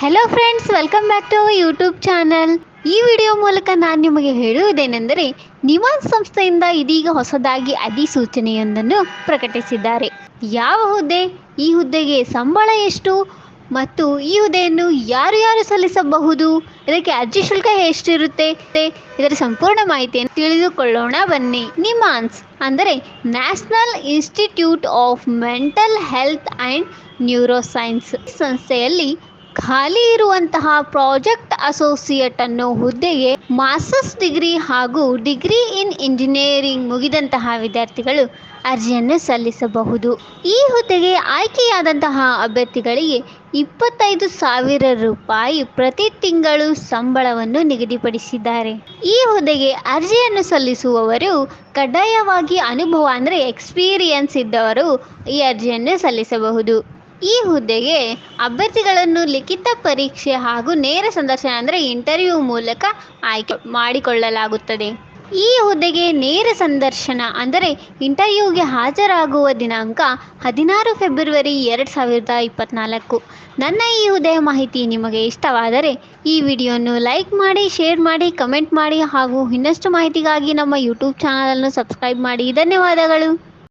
Hello friends welcome back to our YouTube channel ಈ video ಮೂಲಕ ನಾನು ನಿಮಗೆ ಹೇಳುವುದೇನೆಂದರೆ ನಿವಾಸ್ ಸಂಸ್ಥೆಯಿಂದ ಇದೀಗ ಹೊಸದಾಗಿ ಅಧಿಸೂಚನೆಯೊಂದನ್ನು ಪ್ರಕಟಿಸಿದ್ದಾರೆ. ಯಾವ ಹುದ್ದೆ? ಈ ಹುದ್ದೆಗೆ ಸಂಬಳ ಎಷ್ಟು? ಮತ್ತು ಈ ಹುದ್ದೆಯನ್ನು ಯಾರು ಯಾರು ಸಲ್ಲಿಸಬಹುದು? ಇದಕ್ಕೆ ಅರ್ಜಿ ಶುಲ್ಕ ಎಷ್ಟಿರುತ್ತೆ? ಇದರ ಸಂಪೂರ್ಣ ಮಾಹಿತಿಯನ್ನು ತಿಳಿದುಕೊಳ್ಳೋಣ ಬನ್ನಿ. ನಿಮಾನ್ಸ್ ಅಂದರೆ national institute of mental health and neuroscience ಸಂಸ್ಥೆಯಲ್ಲಿ ಖಾಲಿ ಇರುವಂತಹ ಪ್ರಾಜೆಕ್ಟ್ ಅಸೋಸಿಯೇಟ್ ಅನ್ನೋ ಹುದ್ದೆಗೆ ಮಾಸ್ಟರ್ಸ್ ಡಿಗ್ರಿ ಹಾಗೂ ಡಿಗ್ರಿ ಇನ್ ಇಂಜಿನಿಯರಿಂಗ್ ಮುಗಿದಂತಹ ವಿದ್ಯಾರ್ಥಿಗಳು ಅರ್ಜಿಯನ್ನು ಸಲ್ಲಿಸಬಹುದು. ಈ ಹುದ್ದೆಗೆ ಆಯ್ಕೆಯಾದಂತಹ ಅಭ್ಯರ್ಥಿಗಳಿಗೆ ಇಪ್ಪತ್ತೈದು ಸಾವಿರ ರೂಪಾಯಿ ಪ್ರತಿ ತಿಂಗಳು ಸಂಬಳವನ್ನು ನಿಗದಿಪಡಿಸಿದ್ದಾರೆ. ಈ ಹುದ್ದೆಗೆ ಅರ್ಜಿಯನ್ನು ಸಲ್ಲಿಸುವವರು ಕಡ್ಡಾಯವಾಗಿ ಅನುಭವ ಅಂದರೆ ಎಕ್ಸ್ಪೀರಿಯನ್ಸ್ ಇದ್ದವರು ಈ ಅರ್ಜಿಯನ್ನು ಸಲ್ಲಿಸಬಹುದು. ಈ ಹುದ್ದೆಗೆ ಅಭ್ಯರ್ಥಿಗಳನ್ನು ಲಿಖಿತ ಪರೀಕ್ಷೆ ಹಾಗೂ ನೇರ ಸಂದರ್ಶನ ಅಂದರೆ ಇಂಟರ್ವ್ಯೂ ಮೂಲಕ ಆಯ್ಕೆ ಮಾಡಿಕೊಳ್ಳಲಾಗುತ್ತದೆ. ಈ ಹುದ್ದೆಗೆ ನೇರ ಸಂದರ್ಶನ ಅಂದರೆ ಇಂಟರ್ವ್ಯೂಗೆ ಹಾಜರಾಗುವ ದಿನಾಂಕ ಹದಿನಾರು ಫೆಬ್ರವರಿ ಎರಡು ಸಾವಿರದ ಇಪ್ಪತ್ತ್ನಾಲ್ಕು ನನ್ನ ಈ ಹುದ್ದೆಯ ಮಾಹಿತಿ ನಿಮಗೆ ಇಷ್ಟವಾದರೆ ಈ ವಿಡಿಯೋನು ಲೈಕ್ ಮಾಡಿ, ಶೇರ್ ಮಾಡಿ, ಕಮೆಂಟ್ ಮಾಡಿ ಹಾಗೂ ಇನ್ನಷ್ಟು ಮಾಹಿತಿಗಾಗಿ ನಮ್ಮ ಯೂಟ್ಯೂಬ್ ಚಾನಲನ್ನು ಸಬ್ಸ್ಕ್ರೈಬ್ ಮಾಡಿ. ಧನ್ಯವಾದಗಳು.